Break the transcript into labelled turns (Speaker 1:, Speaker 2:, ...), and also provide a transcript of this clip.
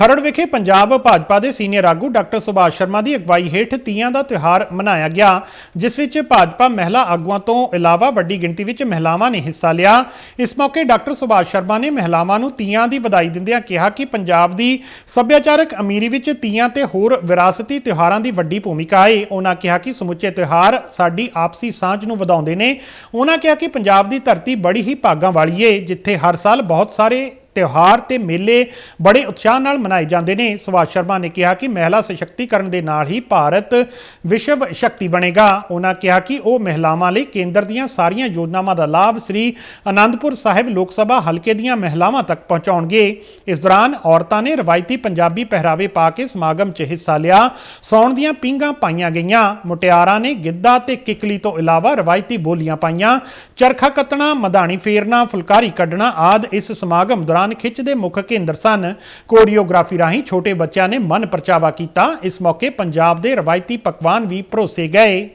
Speaker 1: ਖਰੜ ਵਿਖੇ ਪੰਜਾਬ ਭਾਜਪਾ ਦੇ ਸੀਨੀਅਰ ਆਗੂ ਡਾਕਟਰ ਸੁਭਾਸ਼ ਸ਼ਰਮਾ ਦੀ ਅਗਵਾਈ ਹੇਠ ਤੀਆਂ ਦਾ ਤਿਉਹਾਰ ਮਨਾਇਆ ਗਿਆ, ਜਿਸ ਵਿੱਚ ਭਾਜਪਾ ਮਹਿਲਾ ਆਗੂਆਂ ਤੋਂ ਇਲਾਵਾ ਵੱਡੀ ਗਿਣਤੀ ਵਿੱਚ ਮਹਿਲਾਵਾਂ ਨੇ ਹਿੱਸਾ ਲਿਆ। ਇਸ ਮੌਕੇ ਡਾਕਟਰ ਸੁਭਾਸ਼ ਸ਼ਰਮਾ ਨੇ ਮਹਿਲਾਵਾਂ ਨੂੰ ਤੀਆਂ ਦੀ ਵਧਾਈ ਦਿੰਦਿਆਂ ਕਿਹਾ ਕਿ ਪੰਜਾਬ ਦੀ ਸੱਭਿਆਚਾਰਕ ਅਮੀਰੀ ਵਿੱਚ ਤੀਆਂ ਤੇ ਹੋਰ ਵਿਰਾਸਤੀ ਤਿਉਹਾਰਾਂ ਦੀ ਵੱਡੀ ਭੂਮਿਕਾ ਹੈ ਉਹਨਾਂ ਕਿਹਾ ਕਿ ਸਮੁੱਚੇ ਤਿਉਹਾਰ ਸਾਡੀ ਆਪਸੀ ਸਾਂਝ ਨੂੰ ਵਧਾਉਂਦੇ ਨੇ। ਉਹਨਾਂ ਕਿਹਾ ਕਿ ਪੰਜਾਬ ਦੀ ਧਰਤੀ ਬੜੀ ਹੀ ਭਾਗਾਂ ਵਾਲੀ ਏ, ਜਿੱਥੇ ਹਰ ਸਾਲ ਬਹੁਤ ਸਾਰੇ ਤਿਉਹਾਰ ਤੇ ਮੇਲੇ ਬੜੇ ਉਤਸ਼ਾਹ ਨਾਲ ਮਨਾਏ ਜਾਂਦੇ ਨੇ। ਸੁਭਾਸ਼ ਸ਼ਰਮਾ ਨੇ ਕਿਹਾ ਕਿ ਮਹਿਲਾ ਸਸ਼ਕਤੀਕਰਨ ਦੇ ਨਾਲ ਹੀ ਭਾਰਤ ਵਿਸ਼ਵ ਸ਼ਕਤੀ ਬਣੇਗਾ। ਉਹਨਾਂ ਕਿਹਾ ਕਿ ਉਹ ਮਹਿਲਾਵਾਂ ਲਈ ਕੇਂਦਰ ਦੀਆਂ ਸਾਰੀਆਂ ਯੋਜਨਾਵਾਂ ਦਾ ਲਾਭ ਸ੍ਰੀ ਅਨੰਦਪੁਰ ਸਾਹਿਬ ਲੋਕ ਸਭਾ ਹਲਕੇ ਦੀਆਂ ਮਹਿਲਾਵਾਂ ਤੱਕ ਪਹੁੰਚਾਉਣਗੇ। ਇਸ ਦੌਰਾਨ ਔਰਤਾਂ ਨੇ ਰਵਾਇਤੀ ਪੰਜਾਬੀ ਪਹਿਰਾਵੇ ਪਾ ਕੇ ਸਮਾਗਮ 'ਚ ਹਿੱਸਾ ਲਿਆ। ਸੌਣ ਦੀਆਂ ਪੀਂਘਾਂ ਪਾਈਆਂ ਗਈਆਂ। ਮੁਟਿਆਰਾਂ ਨੇ ਗਿੱਧਾ ਤੇ ਕਿਕਲੀ ਤੋਂ ਇਲਾਵਾ ਰਵਾਇਤੀ ਬੋਲੀਆਂ ਪਾਈਆਂ। ਚਰਖਾ ਕੱਤਣਾ, ਮਧਾਣੀ ਫੇਰਨਾ, ਫੁਲਕਾਰੀ ਕੱਢਣਾ ਆਦ ਇਸ ਸਮਾਗਮ ਦੌਰਾਨ ਦੌਰਾਨ ਖਿੱਚ ਦੇ ਮੁੱਖ ਕੇਂਦਰ ਸਨ। ਕੋਰੀਓਗ੍ਰਾਫੀ ਰਾਹੀਂ ਛੋਟੇ ਬੱਚਿਆਂ ਨੇ ਮਨ ਪਰਚਾਵਾ ਕੀਤਾ। ਇਸ ਮੌਕੇ ਪੰਜਾਬ ਦੇ ਰਵਾਇਤੀ ਪਕਵਾਨ ਵੀ ਪਰੋਸੇ ਗਏ।